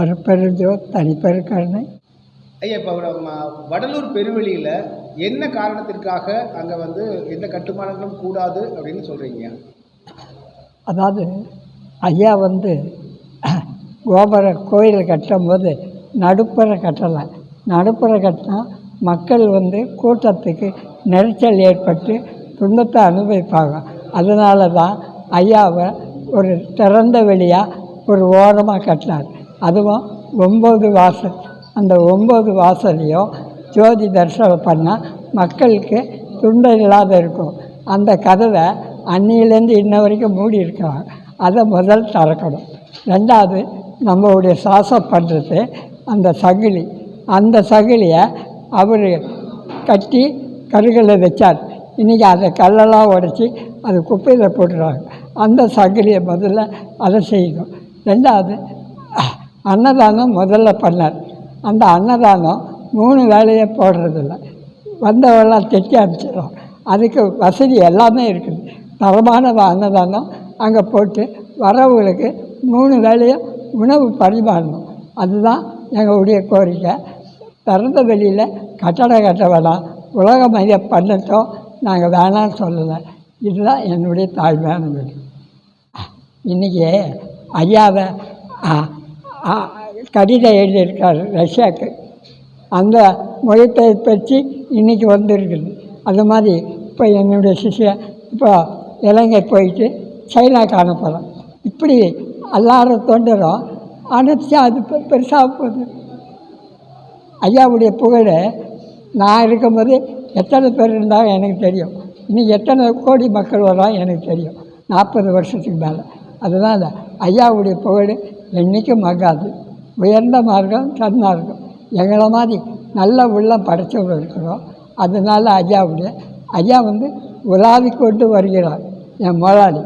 அருப்பெருஞ்சோ தனிப்பெருக்கருணை. ஐயா இப்போ வடலூர் பெருவெளியில் என்ன காரணத்திற்காக அங்கே வந்து எந்த கட்டுமானங்களும் கூடாது அப்படின்னு சொல்கிறீங்க அதாவது ஐயா வந்து கோபுர கோயில் கட்டும்போது நடுப்புற கட்டலை. நடுப்புற கட்டினா மக்கள் வந்து கூட்டத்துக்கு நெரிச்சல் ஏற்பட்டு துன்பத்தை அனுபவிப்பாங்க. அதனால தான் ஐயாவை ஒரு திறந்த வெளியாக ஒரு ஓரமாக கட்டினார். அதுவும் ஒம்பது வாசல் அந்த ஒம்பது வாசலையும் ஜோதி தரிசனம் பண்ணால் மக்களுக்கு துண்டம் இல்லாத இருக்கும். அந்த கதவை அன்னியிலேருந்து இன்ன வரைக்கும் மூடி இருக்காங்க அதை முதல் திறக்கணும். ரெண்டாவது நம்மளுடைய சுவாசம் பண்ணுறது அந்த சகிலி அந்த சகிலியை அவர் கட்டி கருகளை வச்சார். இன்றைக்கி அதை கல்லெல்லாம் உடச்சி அது குப்பையில் போட்டுருவாங்க அந்த சங்கிலியை முதல்ல அதை செய்யணும். ரெண்டாவது அன்னதானம் முதல்ல பண்ணார். அந்த அன்னதானம் மூணு வேலையை போடுறதில்ல. வந்தவெல்லாம் தைக்க அனுப்பிச்சிடும் அதுக்கு வசதி எல்லாமே இருக்குது. தரமான அன்னதானம் அங்கே போட்டு வரவங்களுக்கு மூணு வேலையும் உணவு பரிமாறணும். அதுதான் எங்களுடைய கோரிக்கை. திறந்த வெளியில் கட்டடம் கட்ட வேணாம் உலக மைய பண்ணட்டும் நாங்கள் வேணாம்னு சொல்லலை. இதுதான் என்னுடைய தாழ்மையான வீடு இன்றைக்கி ஐயாவை கடிதம் எழுதியிருக்காரு ரஷ்யாவுக்கு அந்த மொழிபெயர்ப்பச்சு இன்றைக்கி வந்திருக்குது. அந்த மாதிரி இப்போ என்னுடைய சிஷ்யன் இப்போ இலங்கை போயிட்டு சைனா காண இப்படி எல்லாரும் தொண்டரும் அனுப்பிச்சா அது பெருசாக போகுது. ஐயாவுடைய புகழ் நான் இருக்கும்போது எத்தனை பேர் இருந்தால் எனக்கு தெரியும். இன்னும் எத்தனை கோடி மக்கள் வரலாம் எனக்கு தெரியும். நாற்பது வருஷத்துக்கு மேலே. அதனால் ஐயாவுடைய புகழ். என்றைக்கும் மகாது உயர்ந்த மார்க்கம் சன்மார்க்கம். எங்களை மாதிரி நல்ல உள்ளம் படைச்சவங்க இருக்கிறோம். அதனால் ஐயாவுடைய ஐயா வந்து உலாவி கொண்டு வருகிறார் என் முதலாளி.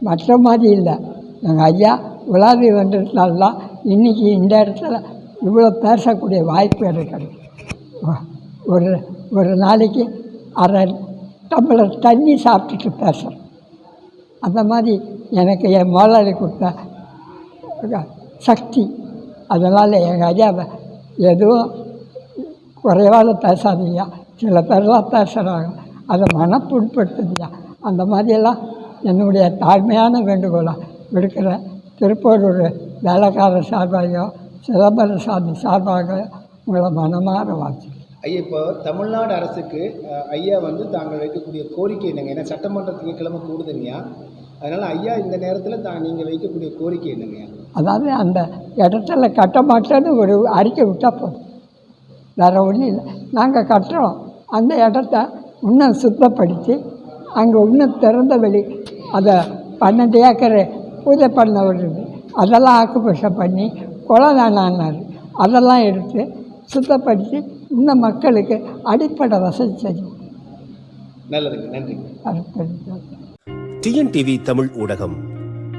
மற்ற மாதிரி இல்லை. எங்கள் ஐயா உலாவி வந்ததுனால இன்றைக்கி இந்த இடத்துல இவ்வளோ பேசக்கூடிய வாய்ப்பு எனக்கு ஒரு ஒரு நாளைக்கு அரை டம்ளர் தண்ணி சாப்பிட்டுட்டு பேசுகிறேன் அந்த மாதிரி எனக்கு என் முதலாளி கொடுத்த சக்தி அதனால் எங்கள் ஐயாவை எதுவும் குறைவால பேசாதீங்க சில பேர்லாம் பேசுகிறாங்க அதை மன அந்த மாதிரியெல்லாம் என்னுடைய தாழ்மையான வேண்டுகோளாக விடுக்கிற திருப்பூரூர் வேலைக்கார சார்பாக சிதம்பர சாமி சார்பாக உங்களை மனமாற வாழ்த்து ஐயா இப்போ தமிழ்நாடு அரசுக்கு ஐயா வந்து தாங்கள் வைக்கக்கூடிய கோரிக்கை என்னங்க ஏன்னா சட்டமன்ற திங்கக்கிழமை கூடுதுங்கய்யா அதனால் ஐயா இந்த நேரத்தில் தான் நீங்கள் வைக்கக்கூடிய கோரிக்கை என்னங்கய்யா அதாவது அந்த இடத்துல கட்ட மாட்டேன்னு ஒரு அறிக்கை விட்டால் போதும். வேறு ஒன்றும் இல்லை. நாங்கள் கட்டுறோம். அந்த இடத்த இன்னும் சுத்தப்படுத்தி அங்கே இன்னும் திறந்த வெளி அதை பன்னெண்டு ஏக்கர் பூஜை பண்ண வருது அதெல்லாம் ஆக்குபேஷன் பண்ணி குளம் வேணான்னாரு. அதெல்லாம் எடுத்து சுத்தப்படுத்தி இன்னும் மக்களுக்கு அடிப்படை வசதி செய்யும் நல்லதுங்க. அது டிஎன்டிவி தமிழ் ஊடகம்